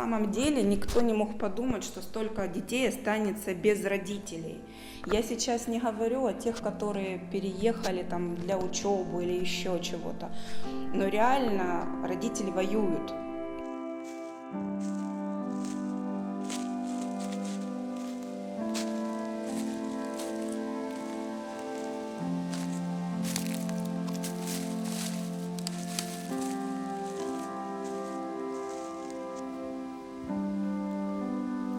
самом деле никто не мог подумать, что столько детей останется без родителей. Я сейчас не говорю о тех, которые переехали там для учебы или еще чего-то, но реально родители воюют.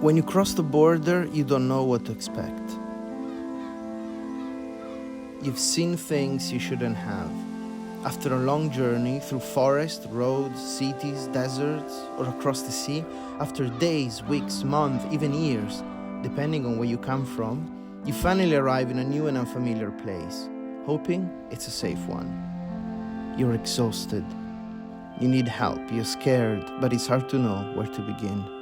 When you cross the border, you don't know what to expect. You've seen things you shouldn't have. After a long journey through forests, roads, cities, deserts, or across the sea, after days, weeks, months, even years, depending on where you come from, you finally arrive in a new and unfamiliar place, hoping it's a safe one. You're exhausted. You need help. You're scared, but it's hard to know where to begin.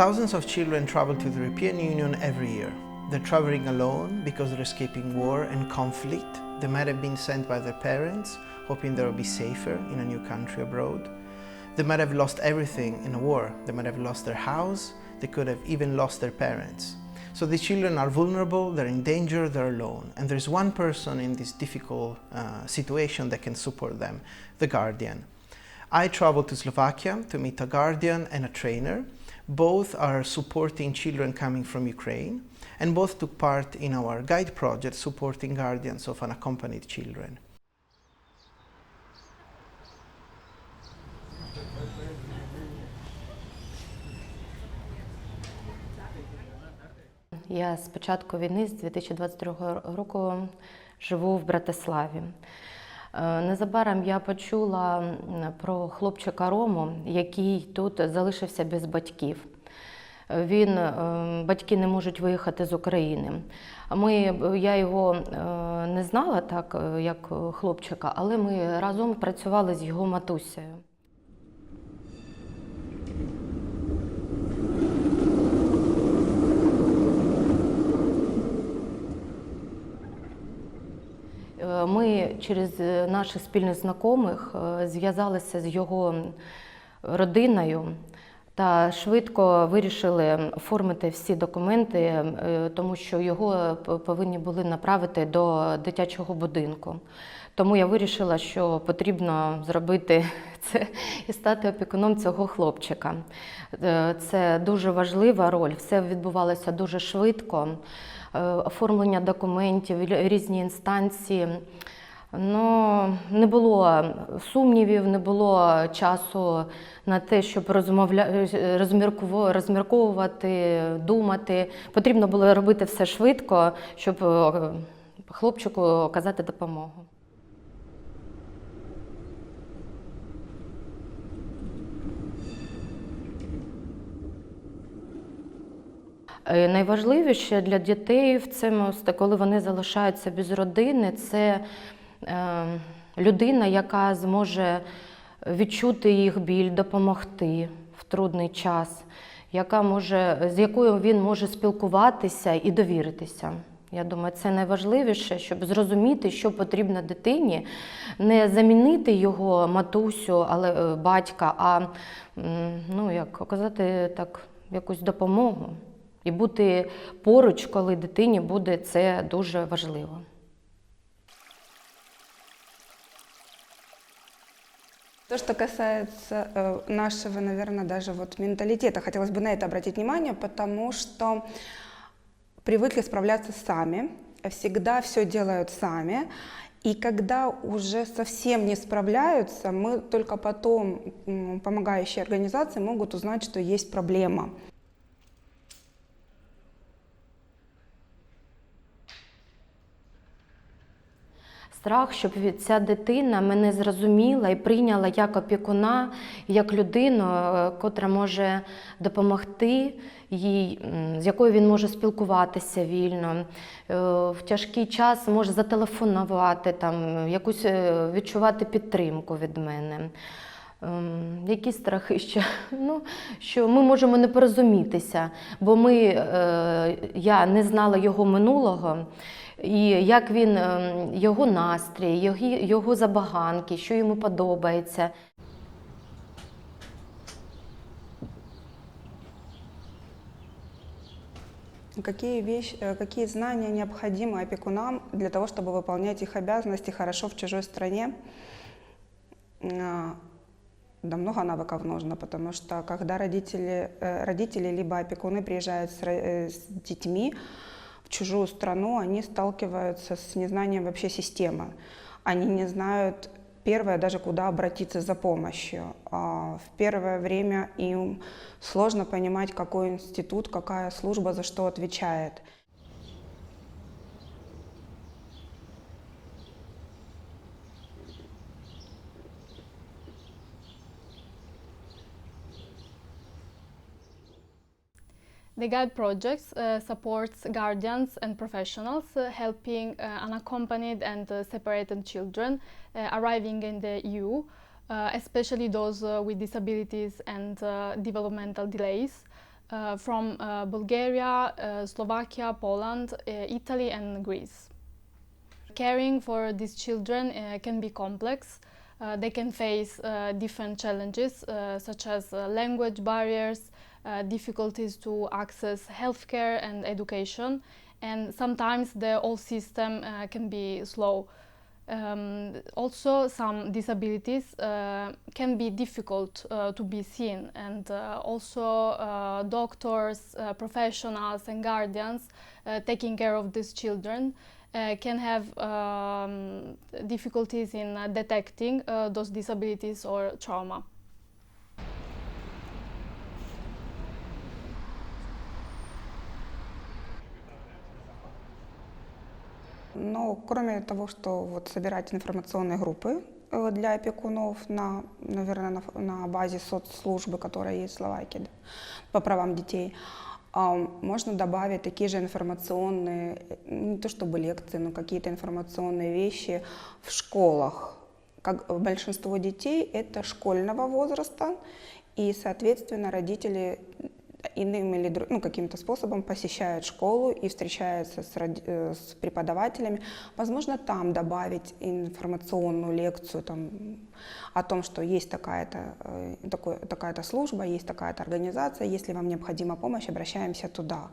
Thousands of children travel to the European Union every year. They're traveling alone because they're escaping war and conflict. They might have been sent by their parents, hoping they'll be safer in a new country abroad. They might have lost everything in a war. They might have lost their house. They could have even lost their parents. So these children are vulnerable, they're in danger, they're alone. And there's one person in this difficult uh, situation that can support them the guardian. I traveled to Slovakia to meet a guardian and a trainer. Both are supporting children coming from Ukraine, and both took part in our guide project supporting guardians of unaccompanied children. Я з початку війни, з 2022 року, живу в Братиславі. Е, Незабаром я почула про хлопчика Рому, який тут залишився без батьків. Е, Він, е, батьки не можуть виїхати з України. Ми, я його е, не знала так, е, як хлопчика, але ми разом працювали з його матусею. Е, Ми через е, наших спільних знайомих е, зв'язалися з його родиною та швидко вирішили оформити всі документи, е, тому що його повинні були направити до дитячого будинку. Тому я вирішила, що потрібно зробити це і стати опікуном цього хлопчика. Це дуже важлива роль, все відбувалося дуже швидко. Е, Оформлення документів, різні інстанції. Ну, не було сумнівів, не було часу на те, щоб розмовля... розмірковувати, думати. Потрібно було робити все швидко, щоб е, хлопчику оказати допомогу. Найважливіше для дітей в цьому, коли вони залишаються без родини, це е, людина, яка зможе відчути їх біль, допомогти в трудний час, яка може, з якою він може спілкуватися і довіритися. Я думаю, це найважливіше, щоб зрозуміти, що потрібно дитині, не замінити його матусю, але е, батька, а ну, як оказати так, якусь допомогу. І бути поруч, коли дитині буде це дуже важливо. То, что касается э, нашего, наверное, даже вот менталитета, хотелось бы на это обратить внимание, потому что привыкли справляться сами, всегда все делают сами, и когда уже совсем не справляются, мы только потом, помогающие организации, могут узнать, что есть проблема. Страх, щоб ця дитина мене зрозуміла і прийняла як опікуна, як людину, е, котра може допомогти їй, з якою він може спілкуватися вільно. Е, В тяжкий час може зателефонувати, там, якусь е, відчувати підтримку від мене. Ем, Які страхи ще? Ну, що ми можемо не порозумітися, бо ми, я не знала його минулого І як він, ем, його настрій, його, його забаганки, що йому подобається. Какие, вещи, э, какие знания необходимы опекунам для того, чтобы выполнять их обязанности хорошо в чужой стране? А, Да много навыков нужно, потому что когда родители, э, родители либо опекуны приезжают с, ро- э, с детьми в чужую страну, они сталкиваются с незнанием вообще системы. Они не знают, первое, даже куда обратиться за помощью. А В первое время им сложно понимать, какой институт, какая служба за что отвечает. The Guide Projects uh, supports guardians and professionals uh, helping uh, unaccompanied and separated children arriving in the EU, especially those with disabilities and developmental delays, uh, from uh, Bulgaria, uh, Slovakia, Poland, Italy, and Greece. Caring for these children can be complex. They can face different challenges, such as language barriers, uh, difficulties to access healthcare and education, and sometimes the whole system uh, can be slow. Um, also, some disabilities uh, can be difficult uh, to be seen, and uh, also doctors, professionals, and guardians taking care of these children can have um, difficulties in detecting those disabilities or trauma. Но кроме того, что вот собирать информационные группы э, для опекунов на, наверное, на, на базе соцслужбы, которая есть в Словакии да, по правам детей, а, можно добавить такие же информационные, э, не то чтобы лекции, но какие-то информационные вещи в школах. Как большинство детей это школьного возраста, и, соответственно, родители иным или дру- ну, каким-то способом посещают школу и встречаются с, роди- э, с преподавателями. Возможно, там добавить информационную лекцию там, о том, что есть такая-то, э, такой- такая-то служба, есть такая-то организация, если вам необходима помощь, обращаемся туда.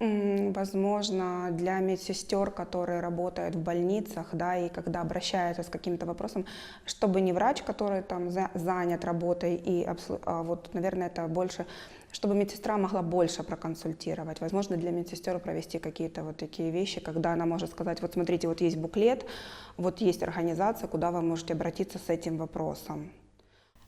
Возможно, для медсестер, которые работают в больницах, да, и когда обращаются с каким-то вопросом, чтобы не врач, который там за- занят работой, и а вот, наверное, это больше, чтобы медсестра могла больше проконсультировать. Возможно, для медсестер провести какие-то вот такие вещи, когда она может сказать, вот смотрите, вот есть буклет, вот есть организация, куда вы можете обратиться с этим вопросом.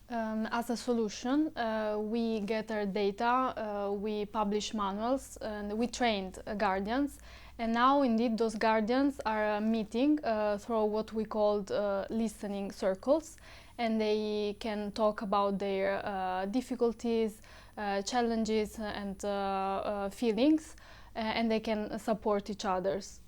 Um, as a solution, uh, we gather data, uh, we publish manuals, and we trained uh, guardians. And now, indeed, those guardians are uh, meeting uh, through what we called uh, listening circles, and they can talk about their uh, difficulties, uh, challenges, and uh, uh, feelings, uh, and they can support each other's.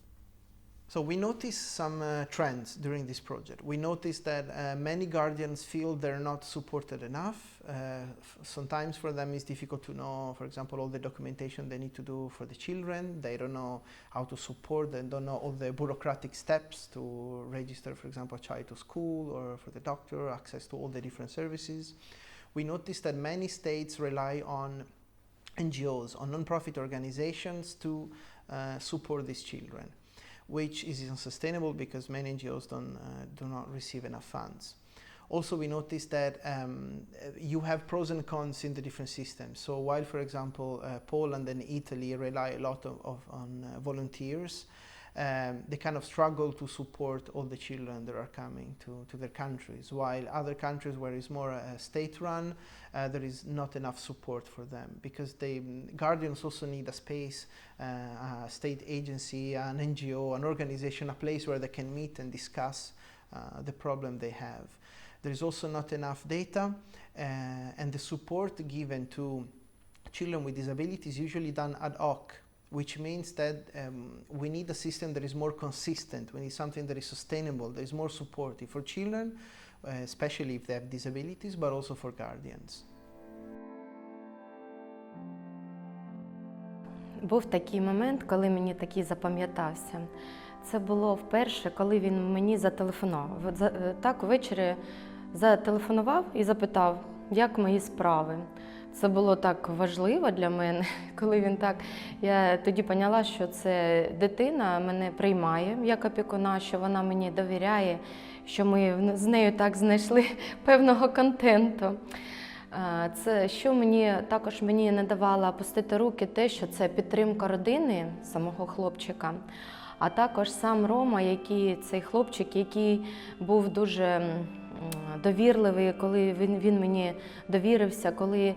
So we noticed some uh, trends during this project. We noticed that uh, many guardians feel they're not supported enough. Uh, sometimes for them it's difficult to know, for example, all the documentation they need to do for the children. They don't know how to support, they don't know all the bureaucratic steps to register, for example, a child to school or for the doctor, access to all the different services. We noticed that many states rely on NGOs, on non-profit organizations to uh, support these children which is unsustainable because many NGOs don't, uh, do not receive enough funds. Also, we noticed that um, you have pros and cons in the different systems. So, while, for example, uh, Poland and Italy rely a lot of, of, on uh, volunteers, um, they kind of struggle to support all the children that are coming to, to their countries. While other countries where it's more uh, state run, uh, there is not enough support for them because the guardians also need a space, uh, a state agency, an NGO, an organization, a place where they can meet and discuss uh, the problem they have. There is also not enough data, uh, and the support given to children with disabilities is usually done ad hoc, which means that um, we need a system that is more consistent. We need something that is sustainable, that is more supportive for children, uh, especially if they have disabilities, but also for guardians. Був такий момент, коли мені такий запам'ятався. Це було вперше, коли він мені зателефонував. Е, Так ввечері зателефонував і запитав, як мої справи. Це було так важливо для мене, коли він так. Я тоді поняла, що це дитина мене приймає як опікуна, що вона мені довіряє, що ми з нею так знайшли певного контенту. Це що мені також мені не давало опустити руки, те, що це підтримка родини самого хлопчика, а також сам Рома, який цей хлопчик, який був дуже довірливий, коли він, він мені довірився, коли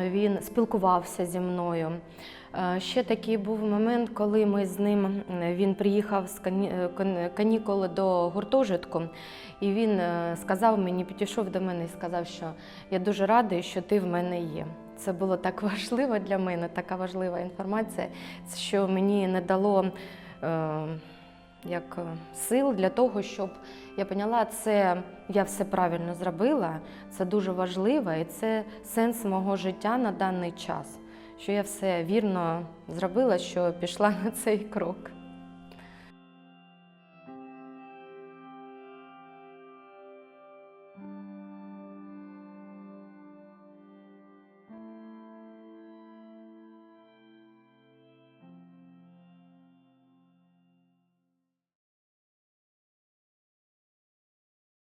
він спілкувався зі мною. Е, Ще такий був момент, коли ми з ним він приїхав з кані- е, кан- канікул до гуртожитку, і він е, сказав мені, підійшов до мене і сказав, що я дуже радий, що ти в мене є. Це було так важливо для мене, така важлива інформація, що мені не дало е, як е, сил для того, щоб я поняла, це я все правильно зробила, це дуже важливо, і це сенс мого життя на даний час. Що я все вірно зробила, що пішла на цей крок.